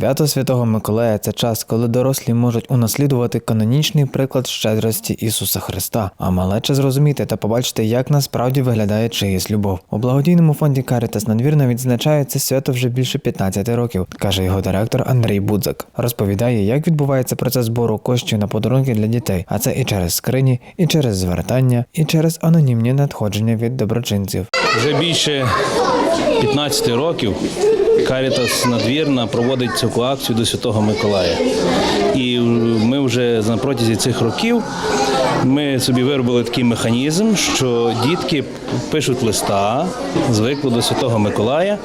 Свято Святого Миколая це час, коли дорослі можуть унаслідувати канонічний приклад щедрості Ісуса Христа, а малече зрозуміти та побачити, як насправді виглядає чиїсь любов. У благодійному фонді Карітас надвірно відзначає свято вже більше 15 років, каже його директор Андрій Будзак. Розповідає, як відбувається процес збору коштів на подарунки для дітей, а це і через скрині, і через звертання, і через анонімні надходження від доброчинців. Вже більше 15 років Карітас Надвірна проводить цю акцію до Святого Миколая. І ми вже на протязі цих років ми собі виробили такий механізм, що дітки пишуть листа, звикли до Святого Миколая.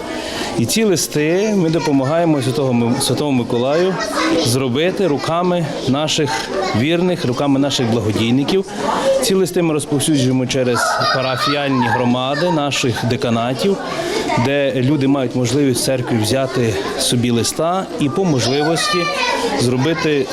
І ці листи ми допомагаємо Святого, Святому Миколаю зробити руками наших вірних, руками наших благодійників. Ці листи ми розповсюджуємо через парафіальні громади наших деканатів, де люди мають можливість в церкві взяти собі листа і по можливості зробити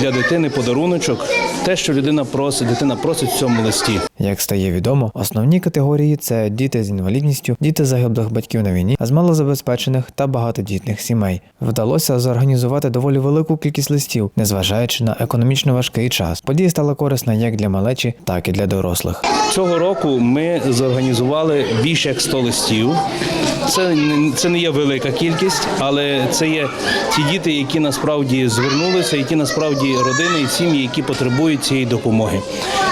для дитини подаруночок, те, що людина просить, дитина просить в цьому листі. Як стає відомо, основні категорії це діти з інвалідністю, діти загиблих батьків на війні, а з малозабезпечених та багатодітних сімей. Вдалося зорганізувати доволі велику кількість листів, незважаючи на економічно важкий час. Подія стала корисна як для малечі, так і для дорослих. Цього року ми зорганізували більше як 100 листів. Це це не є велика кількість, але це є ті діти, які насправді звернулися, і ті насправді родини і сім'ї, які потребують цієї допомоги.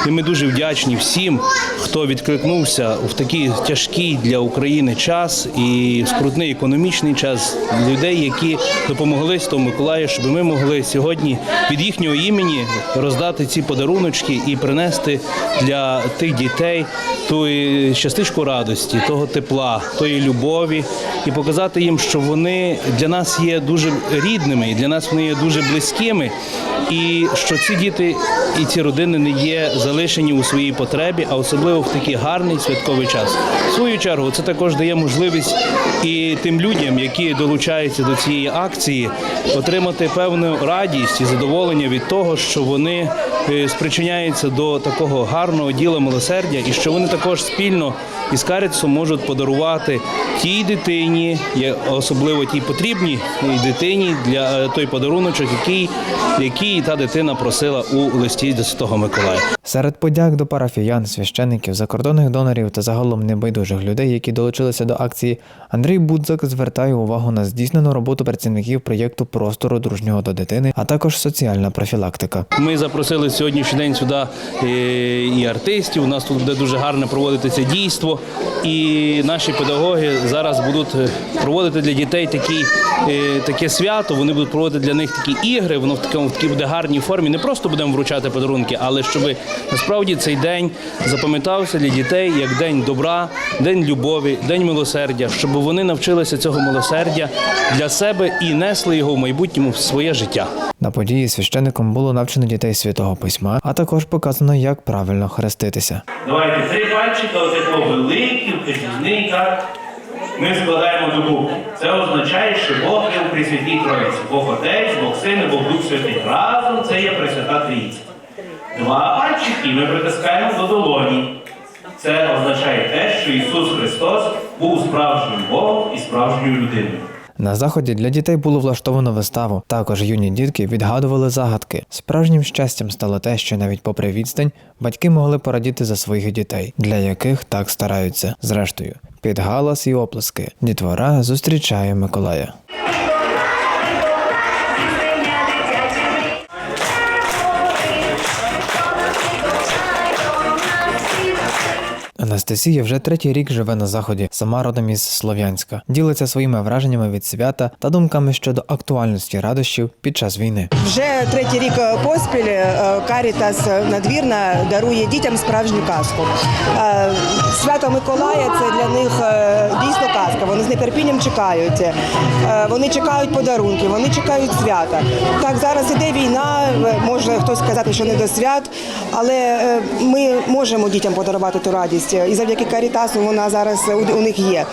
І ми дуже вдячні всім, хто відкликнувся в такий тяжкий для України час і скрутний економічний час людей, які допомогли Святому Миколаю, щоб ми могли сьогодні від їхнього імені роздати ці подаруночки і принести для тих дітей ту частичку радості, того тепла, тої любові, і показати їм, що вони для нас є дуже рідними, і для нас вони є дуже близькими, і що ці діти і ці родини не є залишені у своїй потребі, а особливо в такий гарний святковий час. В свою чергу це також дає можливість і тим людям, які долучаються до цієї акції, отримати певну радість і задоволення від того, що вони спричиняються до такого гарного діла милосердя, і що вони також спільно із Карітсом можуть подарувати тій дитині, особливо тій потрібній дитині для е, той подаруночок, який, який та дитина просила у листі до Святого Миколая. Серед подяк до парафіян, священиків, закордонних донорів та загалом небайдужих людей, які долучилися до акції, Андрій Будзак звертає увагу на здійснену роботу працівників проєкту простору дружнього до дитини, а також соціальна профілактика. Ми запросили сьогоднішній день сюди е, і артистів. У нас тут буде дуже гарно проводитися дійство. І наші педагоги зараз будуть е, проводити для дітей такі, е, таке свято. Вони будуть проводити для них такі ігри. Воно в такому в такій буде гарній формі. Не просто будемо вручати подарунки, але щоб насправді цей день запам'ятався для дітей як день добра, день любові, день милосердя, щоб вони навчилися цього милосердя для себе і несли його в майбутньому в своє життя. На події священником було навчено дітей святого письма, а також показано, як правильно хреститися. Давайте цей пальчик, ось такого великий, вказівний, так? Ми складаємо до букви. Це означає, що Бог є у Пресвятій Троїці. Бог Отець, Бог Син, Бог Дух Святий. Разом це є Пресвята Трійця. Два пальчики ми притискаємо до долоні. Це означає те, що Ісус Христос був справжнім Богом і справжньою людиною. На заході для дітей було влаштовано виставу. Також юні дітки відгадували загадки. Справжнім щастям стало те, що навіть попри відстань батьки могли порадіти за своїх дітей, для яких так стараються. Зрештою, під галас і оплески дітвора зустрічає Миколая. Анастасія вже третій рік живе на заході, сама родом із Слов'янська. Ділиться своїми враженнями від свята та думками щодо актуальності радощів під час війни. Вже третій рік е, поспіль е, Карітас Надвірна дарує дітям справжню казку. Е, Свято Миколая це для них е, дійсно казка. Вони з нетерпінням чекають. Е, Вони чекають подарунки, вони чекають свята. Так, зараз іде війна, е, може хтось сказати, що не до свят, але е, ми можемо дітям подарувати ту радість. І завдяки Карітасу вона зараз у, них є.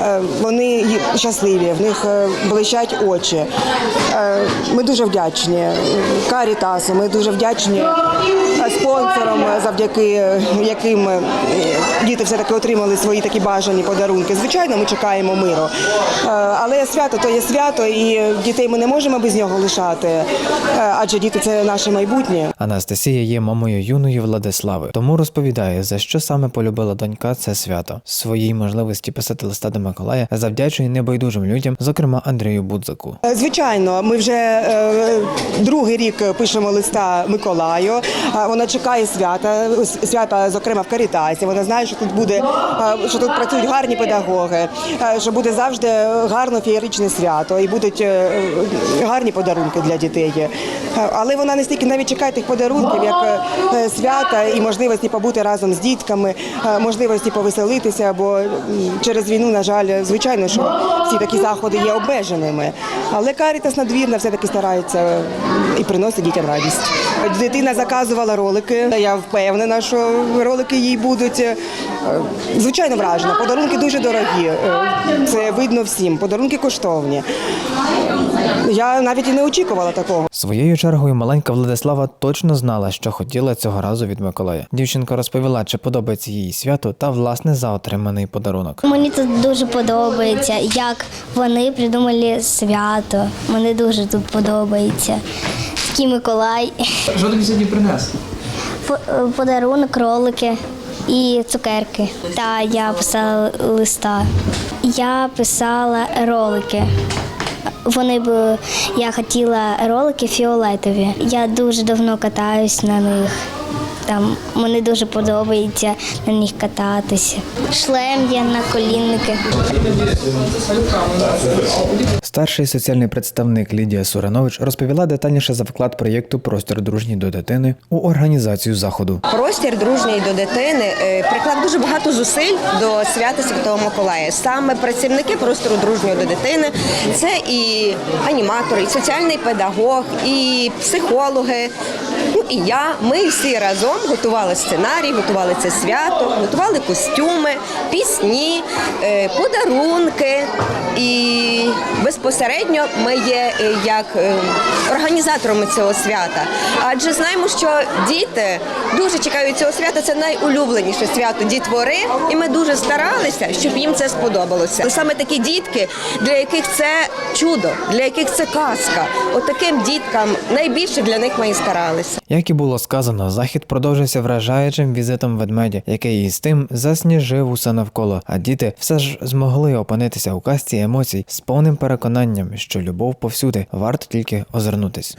Е, Вони щасливі, в них е, блищать очі. Е, Ми дуже вдячні Карітасу, ми дуже вдячні спонсорам, завдяки яким діти все-таки отримали свої такі бажані подарунки. Звичайно, ми чекаємо миру. Але свято то є свято, і дітей ми не можемо без нього лишати, адже діти це наше майбутнє. Анастасія є мамою юної Владислави, тому розповідає, за що саме полюбила донька це свято. Своїй можливості писати листа до Миколая завдячує небайдужим людям, зокрема Андрію Будзаку. Е, Звичайно, ми вже е, другий рік пишемо листа Миколаю. Е, Вона чекає свята, свята, зокрема в Карітасі. Вона знає, що тут буде, що тут працюють гарні педагоги, що буде завжди гарно феєричне свято і будуть гарні подарунки для дітей. Але вона не стільки навіть чекає тих подарунків, як свята і можливості побути разом з дітками, можливості повеселитися, бо через війну, на жаль, звичайно, що всі такі заходи є обмеженими. Але Карітас надвірна все-таки старається і приносить дітям радість. Дитина заказувала ролики. Я впевнена, що ролики їй будуть е, звичайно вражена. Подарунки дуже дорогі. Е, Це видно всім. Подарунки коштовні. Я навіть і не очікувала такого. Своєю чергою маленька Владислава точно знала, що хотіла цього разу від Миколая. Дівчинка розповіла, чи подобається їй свято та власне за отриманий подарунок. Мені тут дуже подобається, як вони придумали свято. Мені дуже тут подобається. Такий Миколай, Що тобі сьогодні е, подарунок, ролики і цукерки. Та я писала листа. Я писала ролики. Вони б я хотіла ролики фіолетові. Я дуже давно катаюсь на них. Там мені дуже подобається на них кататися. Шлем є на колінники. Старший соціальний представник Лідія Суранович розповіла детальніше за вклад проєкту Простір дружній до дитини у організацію заходу. Простір дружній до дитини е, приклав дуже багато зусиль до свята Святого Миколая. Саме працівники простору дружнього до дитини це і аніматори, і соціальний педагог, і психологи. Ну і я. Ми всі разом готували сценарій, готували це свято, готували костюми, пісні, е, подарунки. І безпосередньо ми є е, як е, організаторами цього свята. Адже знаємо, що діти дуже чекають цього свята. Це найулюбленіше свято дітвори, і ми дуже старалися, щоб їм це сподобалося. Саме такі дітки, для яких це чудо, для яких це казка. От діткам найбільше для них ми і старалися. Як і було сказано, захід продовжився вражаючим візитом ведмедя, який із тим засніжив усе навколо. А діти все ж змогли опинитися у касті емоцій з повним переконанням, що любов повсюди варто тільки озирнутись.